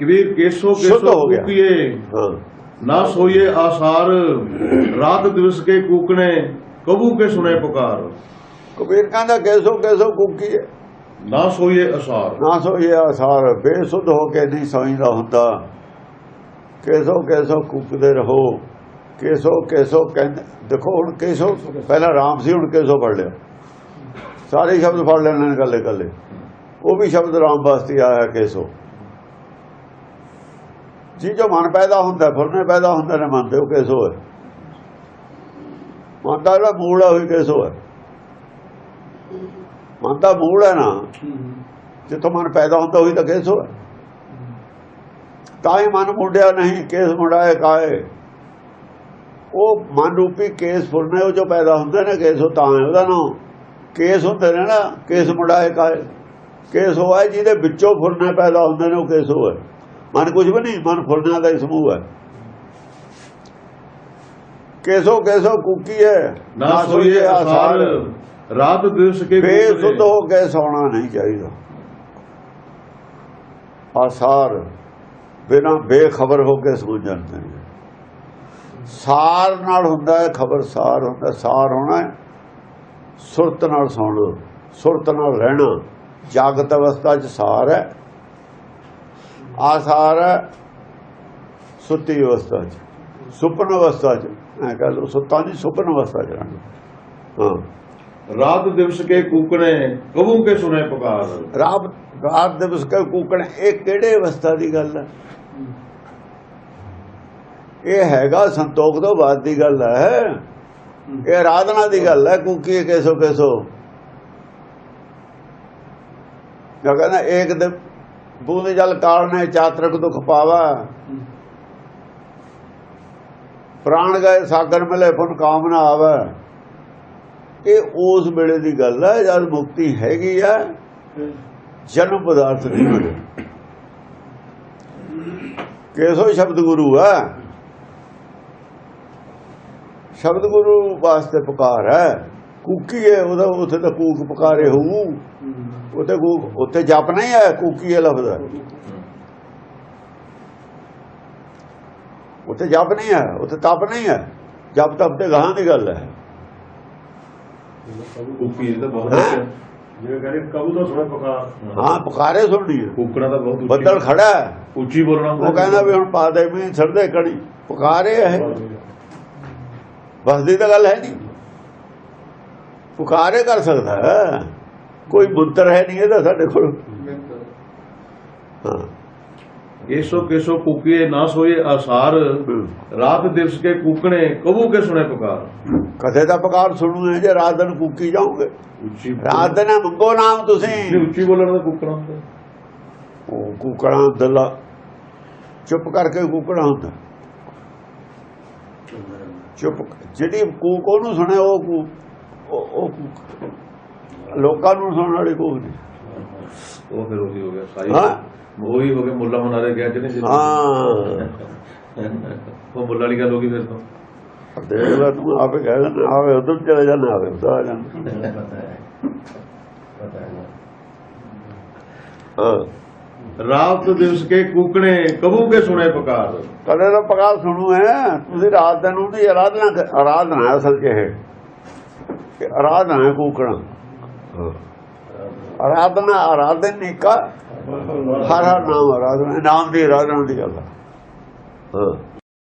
ਕਬੀਰ ਕੇਸੋ ਸ਼ੁੱਧ ਕੇਸੋ। ਕੂਕੀਏ। ਹਾਂ। ਨਾ ਸੋਈਏ ਆਸਾਰ ਰਾਤ ਦਿਵਸ ਕੇ ਕੂਕਣੇ ਕਬੂ ਕੇ ਸੁਨੇ ਪੁਕਾਰ। ਕਬੀਰ ਕਹਿੰਦਾ ਕੈਸੋ ਕੈਸੋ ਕੁੱਕੀ ਹੈ ਨਾ ਸੋਈਏ ਆਸਾਰ। ਨਾ ਸੋ ਇਹ ਆਸਾਰ ਬੇਸੁੱਧ ਹੋ ਕੇ ਨਹੀਂ ਸੌਂਦਾ ਹੁੰਦਾ। ਕੈਸੋ ਕੈਸੋ ਕੁੱਕਦੇ ਰਹੋ। ਕੈਸੋ ਕੈਸੋ ਕਹਿੰਦੇ ਦੇਖੋ ਹੁਣ ਕੈਸੋ ਪਹਿਲਾਂ ਰਾਮ ਸੀ ਹੁਣ ਕੈਸੋ ਫੜ ਲਿਆ। ਸਾਰੇ ਸ਼ਬਦ ਫੜ ਲੈਣੇ ਨੇ ਗੱਲੇ ਗੱਲੇ ਉਹ ਵੀ ਸ਼ਬਦ ਰਾਮ ਵਾਸਤੇ ਆਇਆ ਕੈਸੋ। ਜੀ ਜੋ ਮਨ ਪੈਦਾ ਹੁੰਦਾ ਫੁਰਨੇ ਪੈਦਾ ਹੁੰਦੇ ਨੇ ਮਨ ਤੇ ਉਹ ਕੈਸੋ ਹੈ ਮਨ ਦਾ ਜਿਹੜਾ ਮੂਲ ਹੈ ਉਹ ਹੀ ਕੈਸੋ ਮਨ ਦਾ ਮੂਲ ਹੈ ਨਾ। ਜਿੱਥੋਂ ਮਨ ਪੈਦਾ ਹੁੰਦਾ, ਉਹੀ ਤਾਂ ਕੇਸ ਹੋਇਆ ਤਾਂ ਹੀ ਮਨ ਮੁੰਡਿਆ ਨਹੀਂ, ਕੇਸ ਮੁੰਡਾਏ ਕਾਏ ਉਹ ਮਨ ਰੂਪੀ ਕੇਸ ਫੁਰਨੇ ਉਹ ਜੋ ਪੈਦਾ ਹੁੰਦੇ ਨੇ, ਕੇਸ ਉਹ ਤਾਂ ਉਹਦਾ ਨਾਮ ਕੇਸ ਹੁੰਦੇ ਨੇ ਨਾ, ਕੇਸ ਮੁੰਡਾਏ ਕਾਏ ਕੇਸ ਹੋਇਆ ਜਿਹਦੇ ਵਿੱਚੋਂ ਫੁਰਨੇ ਪੈਦਾ ਹੁੰਦੇ ਨੇ, ਉਹ ਕੇਸ ਹੋਇਆ ਮਨ ਕੁਝ ਵੀ ਨਹੀਂ ਮਨ ਫੁਰਨਿਆਂ ਦਾ ਹੀ ਸਮੂਹ ਹੈ। ਕੇਸੋ ਕੇਸੋ ਕੁਕੀ ਹੈ ਨਾ ਸੋਈਏ ਆਸਾਰ ਰਾਤ ਦਿਵਸ ਕੇ ਬੇਸੁੱਧ ਹੋ ਕੇ ਸੌਣਾ ਨਹੀਂ ਚਾਹੀਦਾ। ਆਸਾਰ ਬਿਨਾ ਬੇਖਬਰ ਹੋ ਕੇ ਸੌ ਜਾਂਦੇ ਨੇ ਸਾਰ ਨਾਲ ਹੁੰਦਾ ਹੈ ਖਬਰ ਸਾਰ ਹੁੰਦਾ ਸਾਰ ਹੋਣਾ ਹੈ। ਸੁਰਤ ਨਾਲ ਸੌਣਾ ਸੁਰਤ ਨਾਲ ਰਹਿਣਾ। ਜਾਗਤ ਅਵਸਥਾ 'ਚ ਸਾਰ ਹੈ। ਆਸਾਰ ਸੁੱਤੀ ਅਵਸਥਾ 'ਚ ਸੁਪਨ ਅਵਸਥਾ 'ਚ। ਐ ਕਹ ਲੋ ਸੁੱਤਾ ਨਹੀਂ ਸੁਪਨ ਅਵਸਥਾ 'ਚ ਹਾਂ। ਰਾਤ ਦਿਵਸ ਕੇ ਕੂਕਣੇ ਕਬੂ ਕੇ ਸੁਨੇ ਪੁਕਾਰ। ਰਾਤ ਰਾਤ ਦਿਵਸ ਕਾ ਕੂਕਣ ਇਹ ਕਿਹੜੇ ਅਵਸਥਾ ਦੀ ਗੱਲ ਹੈ? ਇਹ ਹੈਗਾ ਸੰਤੋਖ ਤੋਂ ਬਾਅਦ ਦੀ ਗੱਲ ਹੈ। ਇਹ ਆਰਾਧਨਾ ਦੀ ਗੱਲ ਹੈ ਕੂਕੀ ਕੈਸੋ ਕੈਸੋ ਜੋ ਕਹਿੰਦਾ ਏਕ ਦੇ ਬੂੰਦ ਜਲ ਕਾਲਨੇ ਚਾਤਰਕ ਦੁਖ ਪਾਵਾ। ਪ੍ਰਾਣ ਗਏ ਸਾਗਰ ਮਿਲੇ ਫੁਨ ਕਾਮਨਾ ਆਵੇ। ਇਹ ਉਸ ਵੇਲੇ ਦੀ ਗੱਲ ਹੈ ਜਦ ਮੁਕਤੀ ਹੈਗੀ ਆ ਜਨਮ ਪਦਾਰਥ ਦੀ ਮਿਲੇ। ਕੇਸੋ ਸ਼ਬਦ ਗੁਰੂ ਆ ਸ਼ਬਦ ਗੁਰੂ ਵਾਸਤੇ ਪੁਕਾਰ ਹੈ। ਕੂਕੀ ਹੈ ਉਹਦਾ ਉੱਥੇ ਤਾਂ ਕੂਕ ਪੁਕਾਰੇ ਹੋਊ। ਉੱਥੇ ਕੂਕ ਉੱਥੇ ਜਪ ਨਹੀਂ ਹੈ ਕੂਕੀ ਹੈ ਲਫ਼ਜ਼। ਹੈ ਉੱਥੇ ਜਪ ਨਹੀਂ ਹੈ ਉੱਥੇ ਤਪ ਨਹੀਂ ਹੈ। ਜਪ ਤਪ ਤੇ ਗਾਹਾਂ ਦੀ ਗੱਲ ਹੈ। ਕੂਕੀ ਤਾਂ ਬਹੁਤ ਹੈਂ? ਜਿਵੇਂ ਕਹਿੰਦੇ ਕਬੂ ਤੋਂ ਸੁਣੇ ਪੁਕਾਰ ਹਾਂ ਪੁਕਾਰੇ ਸੁਣਨੀ ਹੈ। ਕੂਕਣਾ ਤਾਂ ਬਹੁਤ ਬੱਦਲ ਖੜਾ ਉੱਚੀ ਬੋਲਣਾ ਉਹ ਕਹਿੰਦਾ ਵੀ ਹੁਣ ਪਾ ਦੇ ਵੀ ਛੱਡਦੇ ਕੜੀ। ਪੁਕਾਰੇ ਹੈ ਬਸਦੀ ਤਾਂ ਗੱਲ ਹੈ ਨਹੀਂ। ਪੁਕਾਰੇ ਕਰ ਸਕਦਾ ਕੋਈ ਮੰਤਰ ਹੈ ਨਹੀਂ ਇਹਦਾ ਸਾਡੇ ਕੋਲ। ਹਾਂ। ਕੇਸੋ ਕੇਸੋ ਕੂਕੀਏ ਨਾ ਸੋਈਏ ਆਸਾਰ ਰਾਤ ਦਿਵਸ ਕੇ ਕੂਕਣੇ ਕਬੂ ਕੇ ਸੁਨੇ ਪੁਕਾਰ। ਕਥੇ ਦਾ ਪੁਕਾਰ ਸੁਣੂ ਜੇ ਰਾਤ ਦਿਨ ਕੂਕੀ ਜਾਓਗੇ। ਉੱਚੀ ਰਾਤ ਦਿਨ ਮੰਗੋ ਨਾਮ ਤੁਸੀਂ। ਉੱਚੀ ਬੋਲਣ ਦਾ ਕੂਕਣਾ ਹੁੰਦਾ। ਉਹ ਕੂਕਣਾ ਦਲਾ ਚੁੱਪ ਕਰਕੇ ਕੂਕਣਾ ਹੁੰਦਾ। ਚੁੱਪ ਜਿਹੜੀ ਕੂਕ ਉਹਨੂੰ ਸੁਣੇ ਉਹ ਕੂਕ ਉਹ। ਲੋਕਾਂ ਨੂੰ ਸੁਣਨ ਵਾਲੀ ਕੂਕ ਨਹੀਂ। ਉਹ ਫਿਰ ਉਹੀ ਹੋ ਗਿਆ ਸਾਈ। ਹਾਂ। ਉਹੀ ਹੋ ਗਿਆ ਮੁੱਲਾ ਮਨਾਰੇ ਗਿਆ ਜਿਹਨੇ ਹਾਂ। ਉਹ ਮੁੱਲਾ ਵਾਲੀ ਗੱਲ ਹੋ ਗਈ ਫਿਰ ਤਾਂ। ਦੇਖ ਲੈ ਤੂੰ ਆਪੇ ਕਹਿ ਦਿੰਦਾ ਆਵੇ ਉਧਰ ਚਲੇ ਜਾਣਾ ਆਵੇ ਉਧਰ ਆ ਜਾਣਾ ਹਾਂ। ਰਾਤ ਦਿਵਸ ਕੇ ਕੂਕਣੇ ਕਬੂ ਕੇ ਸੁਨੇ ਪੁਕਾਰ। ਕਦੇ ਦਾ ਪਕਾਰ ਸੁਣੂ ਹੈ। ਤੁਸੀਂ ਰਾਤ ਦਿਨ ਉਹਦੀ ਆਰਾਧਨਾ ਆਰਾਧਨਾ ਹੈ ਅਸਲ 'ਚ ਇਹ। ਆਰਾਧਨਾ। ਹੈ। ਕੂਕਣਾ। ਆਰਾਧਨਾ ਆਰਾਧਨ ਕਾ ਹਰ ਹਰ ਨਾਮ ਆਰਾਧਨਾ ਨਾਮ ਦੀ ਆਰਾਧਨਾ ਦੀ ਗੱਲ ਹਾਂ।